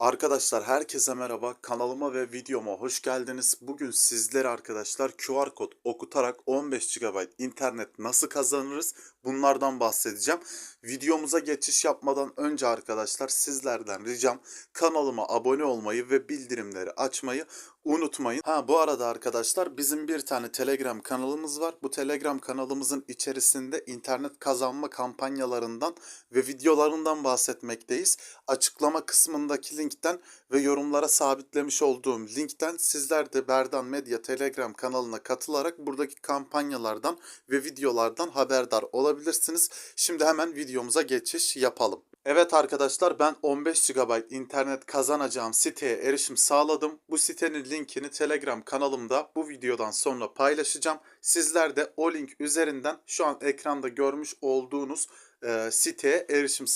Arkadaşlar herkese merhaba. Kanalıma ve videoma hoş geldiniz. Bugün sizlere arkadaşlar QR kod okutarak 15 GB internet nasıl kazanırız? Bunlardan bahsedeceğim. Videomuza geçiş yapmadan önce arkadaşlar sizlerden ricam kanalıma abone olmayı ve bildirimleri açmayı unutmayın. Ha bu arada arkadaşlar bizim bir tane Telegram kanalımız var. Bu Telegram kanalımızın içerisinde internet kazanma kampanyalarından ve videolarından bahsetmekteyiz. Açıklama kısmındaki linkten ve yorumlara sabitlemiş olduğum linkten sizler de Berdan Medya Telegram kanalına katılarak buradaki kampanyalardan ve videolardan haberdar olabilirsiniz. Şimdi hemen videomuza geçiş yapalım. Evet arkadaşlar ben 15 GB internet kazanacağım siteye erişim sağladım. Bu sitenin linkini Telegram kanalımda bu videodan sonra paylaşacağım. Sizler de o link üzerinden şu an ekranda görmüş olduğunuz e, siteye erişim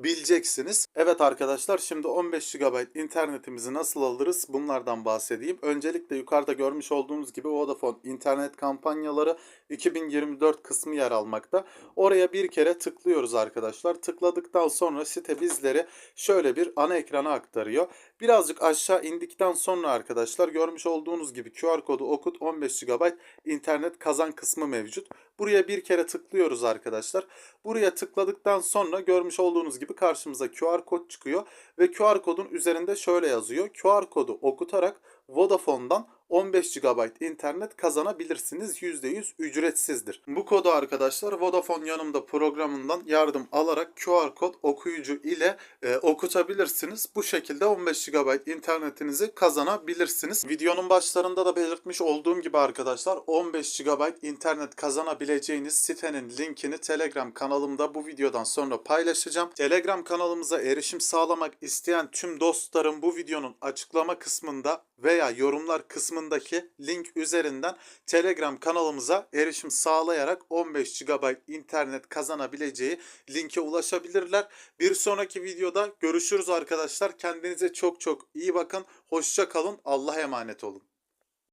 sağlayabileceksiniz. Evet arkadaşlar şimdi 15 GB internetimizi nasıl alırız bunlardan bahsedeyim. Öncelikle yukarıda görmüş olduğunuz gibi Vodafone internet kampanyaları 2024 kısmı yer almakta. Oraya bir kere tıklıyoruz arkadaşlar. Tıkladıktan sonra site bizleri şöyle bir ana ekrana aktarıyor. Birazcık aşağı indikten sonra arkadaşlar görmüş olduğunuz gibi QR kodu okut 15 GB internet kazan kısmı mevcut. Buraya bir kere tıklıyoruz arkadaşlar. Buraya tıkladıktan sonra görmüş olduğunuz gibi karşımıza QR kod çıkıyor ve QR kodun üzerinde şöyle yazıyor. QR kodu okutarak Vodafone'dan 15 GB internet kazanabilirsiniz. %100 ücretsizdir. Bu kodu arkadaşlar Vodafone yanımda programından yardım alarak QR kod okuyucu ile e, okutabilirsiniz. Bu şekilde 15 GB internetinizi kazanabilirsiniz. Videonun başlarında da belirtmiş olduğum gibi arkadaşlar 15 GB internet kazanabileceğiniz sitenin linkini Telegram kanalımda bu videodan sonra paylaşacağım. Telegram kanalımıza erişim sağlamak isteyen tüm dostlarım bu videonun açıklama kısmında veya yorumlar kısmındaki link üzerinden Telegram kanalımıza erişim sağlayarak 15 GB internet kazanabileceği linke ulaşabilirler. Bir sonraki videoda görüşürüz arkadaşlar. Kendinize çok çok iyi bakın. Hoşça kalın. Allah'a emanet olun.